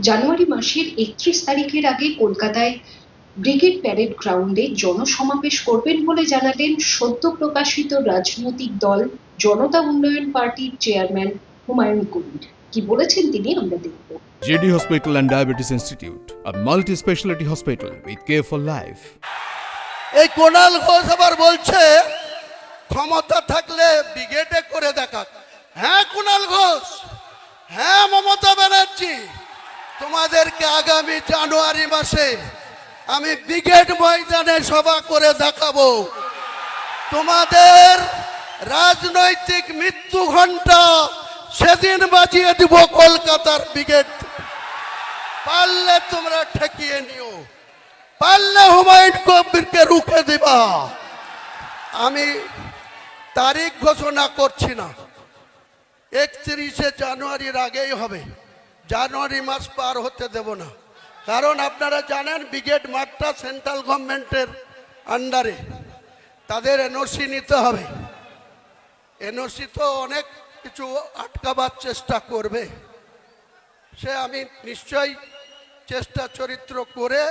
জানুয়ারি মাসের একত্রিশ তারিখের আগে কলকাতায় ব্রিগেড প্যারেড গ্রাউন্ডে জনসমাবেশ করবেন বলে জানালেন সদ্য প্রকাশিত রাজনৈতিক দল জনতা উন্নয়ন পার্টির চেয়ারম্যান হুমায়ুন কবির। কি বলেছেন তিনি আমরা দেখব। JD Hospital and Diabetes Institute, a multi specialty hospital with care for life. এই কোনাল ঘোষ আবার বলছে ক্ষমতা থাকলে ব্রিগেডে করে দেখাক। হ্যাঁ কুণাল ঘোষ? হ্যাঁ মমতা ব্যানার্জি। তোমাদেরকে আগামী জানুয়ারি মাসে আমি ব্রিগেড ময়দানে সভা করে দেখাবো। তোমাদের রাজনৈতিক মৃত্যু ঘণ্টা সেদিন বাজিয়ে দিব কলকাতার ব্রিগেড। পারলে তোমরা ঠেকিয়ে নিও। পারলে হুমায়ুন কবিরকে রুখে দিবা। আমি তারিখ ঘোষণা করছি না। একত্রিশে জানুয়ারির আগেই হবে। জানুয়ারি মাস পার হতে দেব না। কারণ আপনারা জানেন, ব্রিগেড মাঠটা সেন্ট্রাল গভর্নমেন্টের আন্ডারে তাদের এনওসি নিতে হবে। এনওসি তো অনেক কিছু আটকাবার চেষ্টা করবে। সে আমি নিশ্চয়ই চেষ্টা চরিত্র করে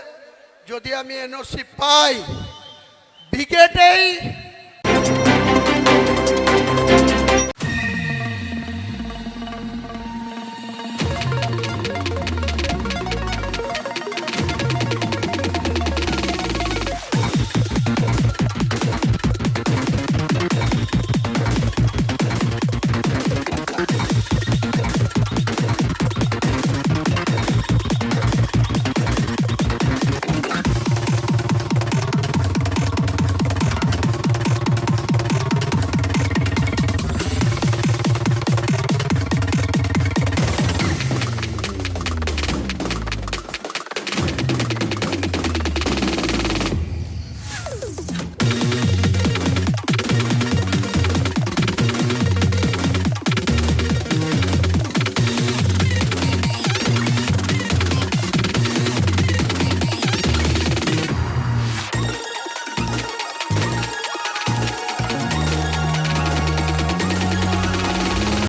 যদি আমি এনওসি পাই, ব্রিগেডেই